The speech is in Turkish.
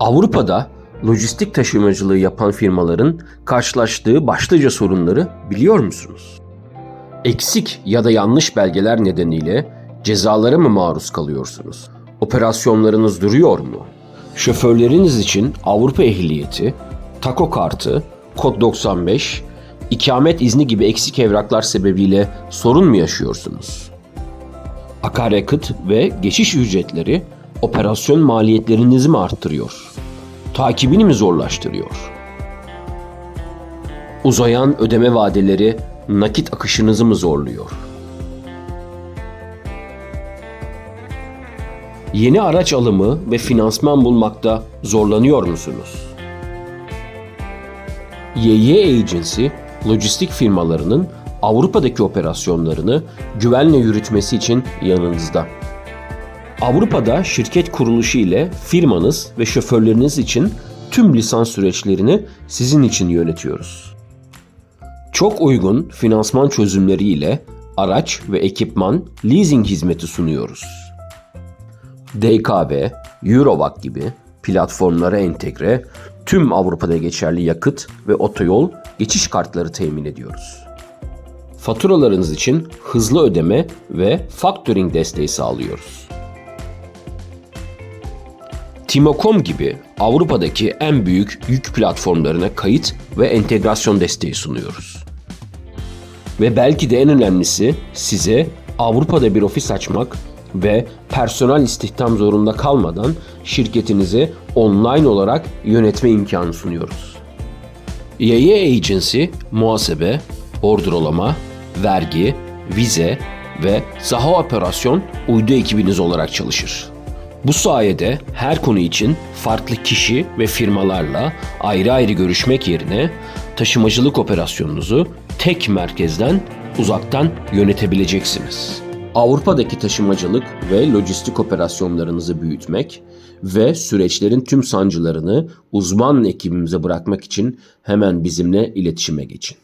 Avrupa'da lojistik taşımacılığı yapan firmaların karşılaştığı başlıca sorunları biliyor musunuz? Eksik ya da yanlış belgeler nedeniyle cezalara mı maruz kalıyorsunuz? Operasyonlarınız duruyor mu? Şoförleriniz için Avrupa ehliyeti, tako kartı, kod 95, ikamet izni gibi eksik evraklar sebebiyle sorun mu yaşıyorsunuz? Akaryakıt ve geçiş ücretleri operasyon maliyetlerinizi mi arttırıyor? Takibini mi zorlaştırıyor? Uzayan ödeme vadeleri nakit akışınızı mı zorluyor? Yeni araç alımı ve finansman bulmakta zorlanıyor musunuz? YY Agency, lojistik firmalarının Avrupa'daki operasyonlarını güvenle yürütmesi için yanınızda. Avrupa'da şirket kuruluşu ile firmanız ve şoförleriniz için tüm lisans süreçlerini sizin için yönetiyoruz. Çok uygun finansman çözümleri ile araç ve ekipman leasing hizmeti sunuyoruz. DKV, Eurovac gibi platformlara entegre tüm Avrupa'da geçerli yakıt ve otoyol geçiş kartları temin ediyoruz. Faturalarınız için hızlı ödeme ve factoring desteği sağlıyoruz. Timo.com gibi Avrupa'daki en büyük yük platformlarına kayıt ve entegrasyon desteği sunuyoruz. Ve belki de en önemlisi size Avrupa'da bir ofis açmak ve personel istihdam zorunda kalmadan şirketinizi online olarak yönetme imkanı sunuyoruz. YY Agency, muhasebe, bordrolama, vergi, vize ve saha operasyon uydu ekibiniz olarak çalışır. Bu sayede her konu için farklı kişi ve firmalarla ayrı ayrı görüşmek yerine taşımacılık operasyonunuzu tek merkezden uzaktan yönetebileceksiniz. Avrupa'daki taşımacılık ve lojistik operasyonlarınızı büyütmek ve süreçlerin tüm sancılarını uzman ekibimize bırakmak için hemen bizimle iletişime geçin.